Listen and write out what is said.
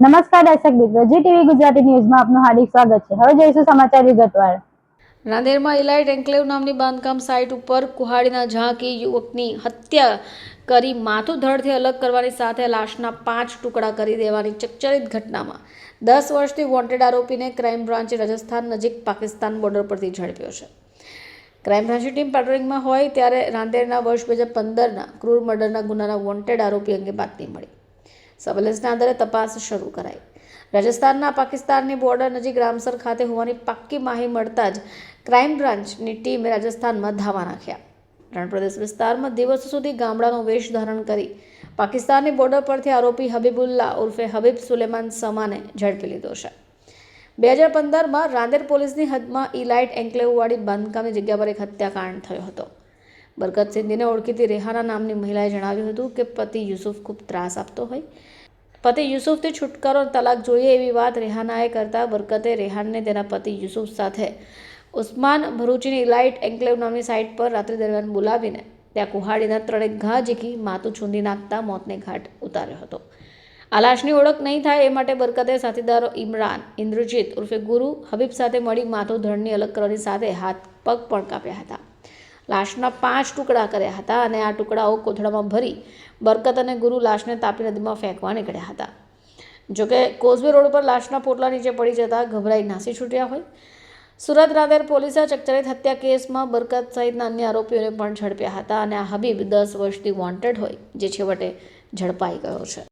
નમસ્કાર દર્શક મિત્રો, જી ટીવી ગુજરાતી ન્યૂઝમાં આપનું હાર્દિક સ્વાગત છે. હવે જોઈશું સમાચાર વિગતવાર. નાંદેડમાં ઇલાઇટ એન્કલેવ નામની બાંધકામ સાઇટ ઉપર કુહાડીના ઝાંકી યુવકની હત્યા કરી માથું ધડથી અલગ કરવાની સાથે લાશના પાંચ ટુકડા કરી દેવાની ચકચરિત ઘટનામાં. દસ વર્ષથી વોન્ટેડ આરોપીને ક્રાઇમ બ્રાન્ચે રાજસ્થાન નજીક પાકિસ્તાન બોર્ડર પરથી ઝડપ્યો છે. ક્રાઇમ બ્રાન્ચની ટીમ પેટ્રોલિંગમાં હોય ત્યારે રાંદેરના વર્ષ બે હજાર પંદરના ક્રૂર મર્ડરના ગુનાના વોન્ટેડ આરોપી અંગે બાતમી મળી. સર્વેલન્સના આધારે તપાસ શરૂ કરાઈ. રાજસ્થાનના પાકિસ્તાનની બોર્ડર નજીક રામસર ખાતે હોવાની પાક્કી માહી મળતા જ ક્રાઇમ બ્રાન્ચની ટીમે રાજસ્થાનમાં ધાવા નાખ્યા. રણપ્રદેશ વિસ્તારમાં દિવસો સુધી ગામડાનો વેશ ધારણ કરી પાકિસ્તાનની બોર્ડર પરથી આરોપી હબીબુલ્લા ઉર્ફે હબીબ સુલેમાન સમાને ઝડપી લીધો છે. બે હજાર પંદરમાં રાંદેર પોલીસની હદમાં ઇલાઇટ એન્કલેવવાળી બાંધકામની જગ્યા પર એક હત્યાકાંડ થયો હતો. બરકત સિંધીને ઓળખીતી રેહાના નામની મહિલાએ જણાવ્યું હતું કે પતિ યુસુફ ખૂબ ત્રાસ આપતો હોય. પતિ યુસુફથી છુટકારો તલાક જોઈએ એવી વાત રેહાનાએ કરતાં બરકતે રેહાનને તેના પતિ યુસુફ સાથે ઉસ્માન ભરૂચીની ઇલાઇટ એન્કલેવ નામની સાઇટ પર રાત્રિ દરમિયાન બોલાવીને ત્યાં કુહાડીના ત્રણેક ઘા ઝીકી માથું છૂંદી નાખતા મોતને ઘાટ ઉતાર્યો હતો. આ લાશની ઓળખ નહીં થાય એ માટે બરકતે સાથીદારો ઇમરાન, ઇન્દ્રજીત ઉર્ફે ગુરુ, હબીબ સાથે મળી માથું ધડની અલગ કરવાની સાથે હાથ પગ પણ કાપ્યા હતા. લાશના પાંચ ટુકડા કર્યા હતા અને આ ટુકડાઓ કોથળામાં ભરી બરકત અને ગુરુ લાશને તાપી નદીમાં ફેંકવા નીકળ્યા હતા. જોકે કોઝવે રોડ પર લાશના પોટલા નીચે પડી જતા ગભરાઈ નાસી છૂટ્યા હોય. સુરત રાંદેર પોલીસે ચકચરિત હત્યા કેસમાં બરકત સહિતના અન્ય આરોપીઓને પણ ઝડપ્યા હતા અને આ હબીબ દસ વર્ષથી વોન્ટેડ હોય, જે છેવટે ઝડપાઈ ગયો છે.